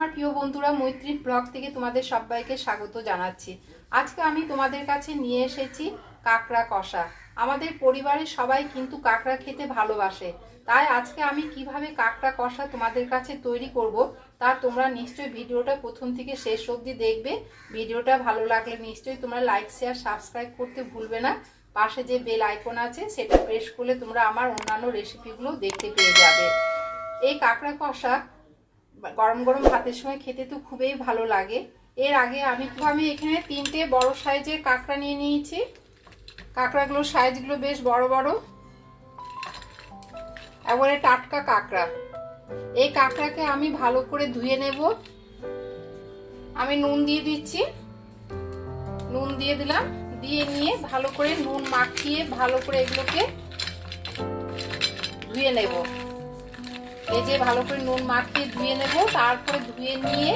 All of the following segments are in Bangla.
আমার প্রিয় বন্ধুরা মৈত্রী ব্লগ থেকে তোমাদের সবাইকে স্বাগত জানাচ্ছি। আজকে আমি তোমাদের কাছে নিয়ে এসেছি কাঁকড়া কষা। আমাদের পরিবারের সবাই কিন্তু কাঁকড়া খেতে ভালোবাসে। তাই আজকে আমি কীভাবে কাঁকড়া কষা তোমাদের কাছে তৈরি করব, তা তোমরা নিশ্চয়ই ভিডিওটা প্রথম থেকে শেষ অবধি দেখবে। ভিডিওটা ভালো লাগলে নিশ্চয়ই তোমরা লাইক শেয়ার সাবস্ক্রাইব করতে ভুলবে না। পাশে যে বেল আইকন আছে, সেটা প্রেস করলে তোমরা আমার অন্যান্য রেসিপিগুলো দেখতে পেয়ে যাবে। এই কাঁকড়া কষা গরম গরম ভাতের সময় খেতে তো খুবই ভালো লাগে। এর আগে আমি আমি এখানে তিনটে বড় সাইজের কাঁকড়া নিয়ে নিয়েছি। কাঁকড়াগুলোর সাইজগুলো বেশ বড় বড়। একবারে টাটকা কাঁকড়া। এই কাঁকড়াকে আমি ভালো করে ধুয়ে নেব। আমি নুন দিয়ে দিচ্ছি। নুন দিয়ে দিলাম। দিয়ে নিয়ে ভালো করে নুন মাখিয়ে ভালো করে এগুলোকে ধুয়ে নেব। এই যে ভালো করে নুন মাখিয়ে ধুয়ে নেব, তারপরে ধুয়ে নিয়ে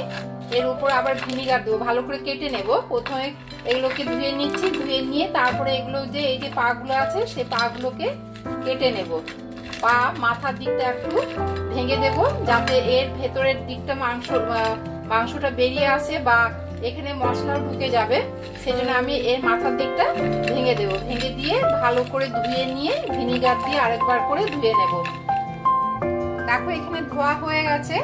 এর উপর আবার ভিনিগার দেবো, ভালো করে কেটে নেব। প্রথমে এগুলোকে ধুয়ে নিচ্ছি, ধুয়ে নিয়ে তারপরে এগুলো যে এই যে পাগুলো আছে, সে পাগুলোকে কেটে নেব। পা মাথার দিকটা একটু ভেঙে দেব, যাতে এর ভেতরের দিকটা মাংস মাংসটা বেরিয়ে আসে বা এখানে মশলা ঢুকে যাবে। সেজন্য আমি এর মাথার দিকটা ভেঙে দেব। ভেঙে দিয়ে ভালো করে ধুয়ে নিয়ে ভিনিগার দিয়ে আরেকবার করে ধুয়ে নেব। দেখো, এখানে ধোয়া হয়ে গেছে।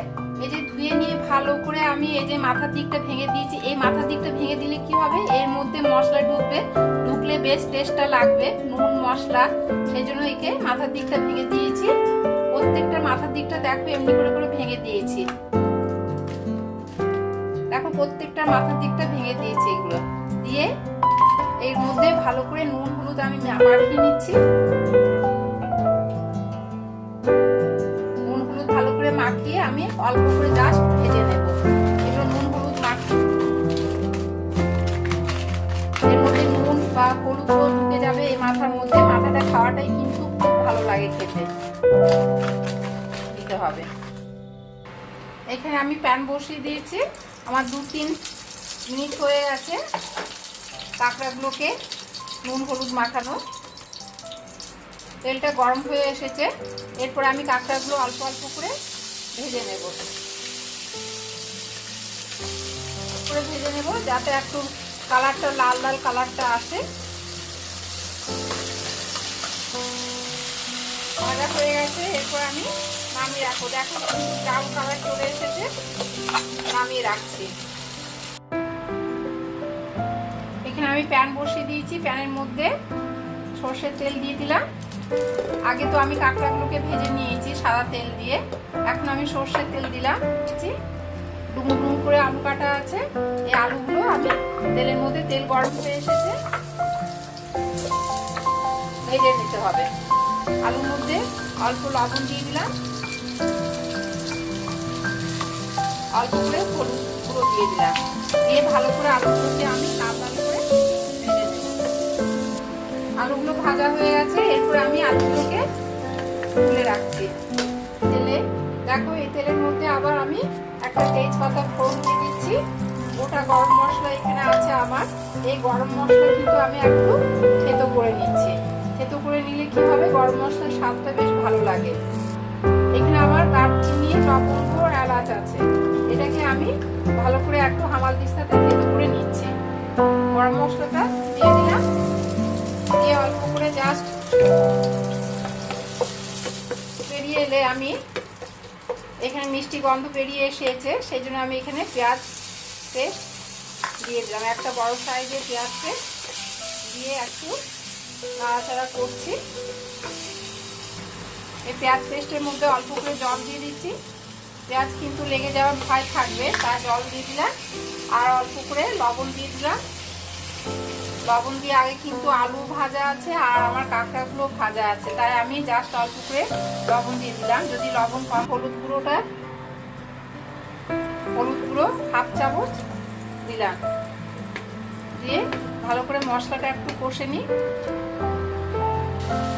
এই যে ধুয়ে নিয়ে ভালো করে আমি এই যে মাথার দিকটা ভেঙে দিয়েছি। এই মাথার দিকটা ভেঙে দিলে কি হবে? এর মধ্যে মশলা ঢুকবে। ঢুকলে বেশ টেস্টটা লাগবে, নুন, মশলা। সেই জন্য একে মাথার দিকটা ভেঙে দিয়েছি। প্রত্যেকটা মাথার দিকটা দেখো, এমনি করে করে ভেঙে দিয়েছি। দেখো, প্রত্যেকটা মাথার দিকটা ভেঙে দিয়েছি এগুলো। দিয়ে এর মধ্যে ভালো করে নুন, হলুদ আমি মাখিয়ে নিচ্ছি। অল্প করে জাস্ট ভেজে নেব। এগুলো নুন হলুদ মাখি। এর মধ্যে নুন বা হলুদ ঢুকে যাবে। এই মাথার মধ্যে মাথাটা খাওয়াটাই কিন্তু খুব ভালো লাগে খেতে। দিতে হবে। এখানে আমি প্যান বসিয়ে দিয়েছি। আমার দু তিন মিনিট হয়ে গেছে কাঁকড়াগুলোকে নুন হলুদ মাখানো। তেলটা গরম হয়ে এসেছে। এরপর আমি কাঁকড়াগুলো অল্প অল্প করে ভেজে নেব। করে ভেজে নেব, যাতে একটু কালারটা, লাল লাল কালারটা আসে। ভাজা হয়ে গেছে, এরপর আমি নামিয়ে রাখব। দেখো, ব্রাউন কালার চলে এসেছে, নামিয়ে রাখছি। এখানে আমি প্যান বসিয়ে দিয়েছি, প্যানের মধ্যে সর্ষের তেল দিয়ে দিলাম। আগে তো আমি কাঁকড়াগুলোকে ভেজে নিয়েছি সাদা তেল দিয়ে। এখন আমি সর্ষের তেল দিলাম। ডুমু ডুমু করে আলু কাটা আছে। এই আলুগুলো আমি তেলের মধ্যে তেল গরম হয়ে এসেছে। ভেজে নিতে হবে। আলুর মধ্যে অল্প লবণ দিয়ে দিলাম। অল্প করে হলুদ গুঁড়ো দিয়ে দিলাম। দিয়ে ভালো করে আলুগুলোকে আমি লাল লাল করে আলুগুলো ভাজা হয়ে গেছে, এরপর আমি আলুগুলোকে তুলে রাখছি। তেলে, দেখো এই তেলের মধ্যে আবার আমি একটা তেজপাতা ফোড়ন দিয়ে দিচ্ছি। গোটা গরম মশলা এখানে আছে আমার। এই গরম মশলা কিন্তু আমি একটু থেতো করে নিচ্ছি। থেতো করে নিলে কি হবে? গরম মশলার স্বাদটা বেশ ভালো লাগে। এখানে আমার দারচিনি, লবঙ্গ এলাচ আছে। এটাকে আমি ভালো করে একটু হামাল দিস্তাতে থেতো করে নিচ্ছি। গরম মশলাটা দিয়ে দিলাম। দিয়ে অল্প করে জাস্ট পেরিয়ে এলে আমি এখানে মিষ্টি গন্ধ পেরিয়ে এসেছে, সেই জন্য আমি এখানে পেঁয়াজ পেস্ট দিয়ে দিলাম। একটা বড় সাইজের পেঁয়াজ পেস্ট দিয়ে একটু নাড়াচাড়া করছি। এই পেঁয়াজ পেস্টের মধ্যে অল্প করে জল দিয়ে দিচ্ছি। পেঁয়াজ কিন্তু লেগে যাওয়ার ভয় থাকবে, তাই জল দিয়ে দিলাম। আর অল্প করে লবণ দিয়ে দিলাম। লবণ দিয়ে আগে কিন্তু আলু ভাজা আছে আর আমার কাঁকড়াগুলো ভাজা আছে। তাই আমি জাস্ট অল্প করে লবণ দিয়ে দিলাম। যদি লবণ কম, হলুদ গুঁড়োটা, হলুদ গুঁড়ো, হাফ চামচ দিলাম। দিয়ে ভালো করে মশলাটা একটু কষে নিই।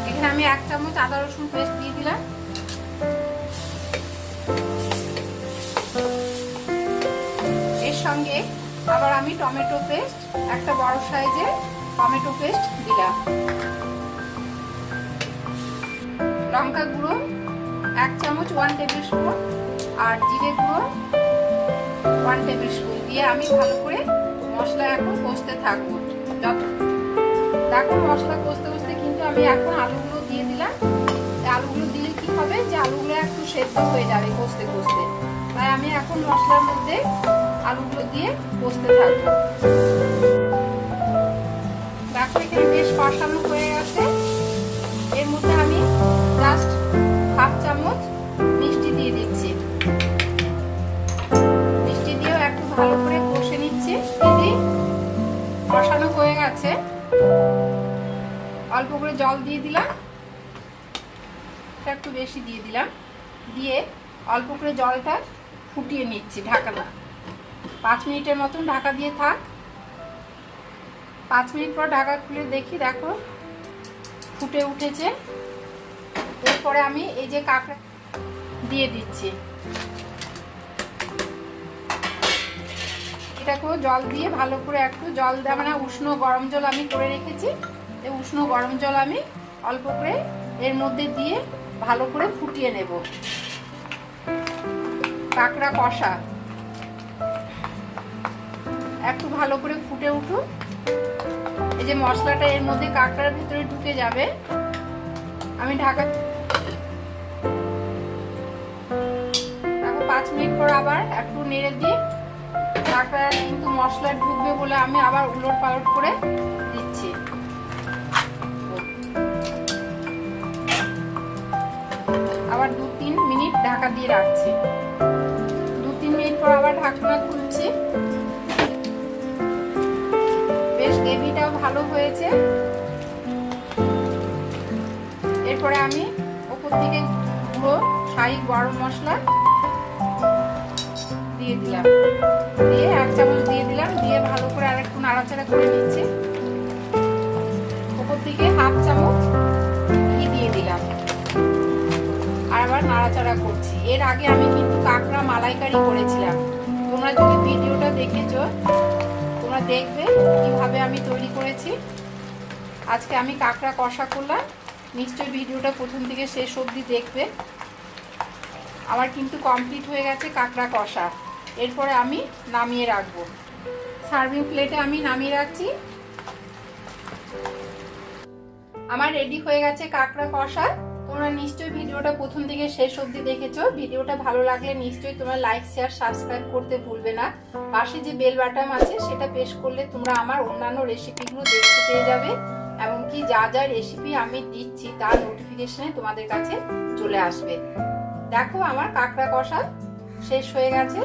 এখানে আমি এক চামচ আদা রসুন পেস্ট দিয়ে দিলাম। এর সঙ্গে আবার আমি টমেটো পেস্ট, একটা বড় সাইজের টমেটো পেস্ট দিলাম। লঙ্কা গুঁড়ো, এক চামচ ওয়ান টেবিল স্পুন আর জিরে গুঁড়ো ওয়ান টেবিল স্পুন দিয়ে আমি ভালো করে মশলা এখন কষতে থাকব। যত দেখো মশলা কষতে কষতে কিন্তু আমি এখন আলুগুলো দিয়ে দিলাম। আলুগুলো দিলে কি হবে? যে আলুগুলো একটু সেদ্ধ হয়ে যাবে কষতে কষতে। তাই আমি এখন মশলার মধ্যে আলুগুলো দিয়ে কষতে থাকব। বেশ কষানো হয়ে গেছে। এর আমি হাফ চামচ মিষ্টি দিয়ে দিচ্ছি। মিষ্টি দিয়েও একটু ভালো করে কষে নিচ্ছি। কষানো হয়ে গেছে। অল্প করে জল দিয়ে দিলাম। একটু বেশি দিয়ে দিলাম। দিয়ে অল্প করে জলটা ফুটিয়ে নিচ্ছি ঢাকা পাঁচ মিনিটের মতন ঢাকা দিয়ে থাক। পাঁচ মিনিট পর ঢাকা খুলে দেখি, দেখো, ফুটে উঠেছে। এরপরে আমি এই যে কাঁকড়া দিয়ে দিচ্ছি। এটাকেও জল দিয়ে ভালো করে একটু জল দেওয়া মানে উষ্ণ গরম জল আমি করে রেখেছি। এই উষ্ণ গরম জল আমি অল্প করে এর মধ্যে দিয়ে ভালো করে ফুটিয়ে নেব। কাঁকড়া কষা। একটু ভালো করে ফুটে উঠুক। এই যে মশলাটা এর মধ্যে কাঁকড়ার ভিতরে ঢুকে যাবে। আমি ঢাকা দেখো, পাঁচ মিনিট পর আবার একটু নেড়ে দিই কাঁকড়া কিন্তু মশলা ঢুকবে বলে আমি আবার উলট পালট করে দিচ্ছি। আবার দু তিন মিনিট ঢাকা দিয়ে রাখছি। দু তিন মিনিট পর আবার ঢাকনা ভালো হয়েছে। এরপরে আমি ওপর থেকে গুঁড়ো, শাহি গরম মশলা দিয়ে দিলাম। দিয়ে এক চামচ দিয়ে দিলাম, দিয়ে ভালো করে আর একটু নাড়াচাড়া করে নিচ্ছি। ওপর থেকে হাফ চামচ ঘি দিয়ে দিলাম। আর আবার নাড়াচাড়া করছি। এর আগে আমি কিন্তু কাঁকড়া মালাইকারি করেছিলাম। দেখবে কীভাবে আমি তৈরি করেছি। আজকে আমি কাঁকড়া কষা করলাম। নিশ্চয়ই ভিডিওটা প্রথম থেকে শেষ অবধি দেখবে। আমার কিন্তু কমপ্লিট হয়ে গেছে কাঁকড়া কষা। এরপরে আমি নামিয়ে রাখব। সার্ভিং প্লেটে আমি নামিয়ে রাখছি। আমার রেডি হয়ে গেছে কাঁকড়া কষা। তোমরা নিশ্চয়ই ভিডিওটা প্রথম থেকে শেষ অবধি দেখেছ। ভিডিওটা ভালো লাগলে নিশ্চয়ই তোমরা লাইক শেয়ার সাবস্ক্রাইব করতে ভুলবে না। পাশে যে বেল বাটন আছে, সেটা প্রেস করলে তোমরা আমার অন্যান্য রেসিপিগুলো দেখতে পেয়ে যাবে। এমনকি যা যা রেসিপি আমি দিচ্ছি তার নোটিফিকেশনে তোমাদের কাছে চলে আসবে। দেখো আমার কাঁকড়া কষা শেষ হয়ে গেছে।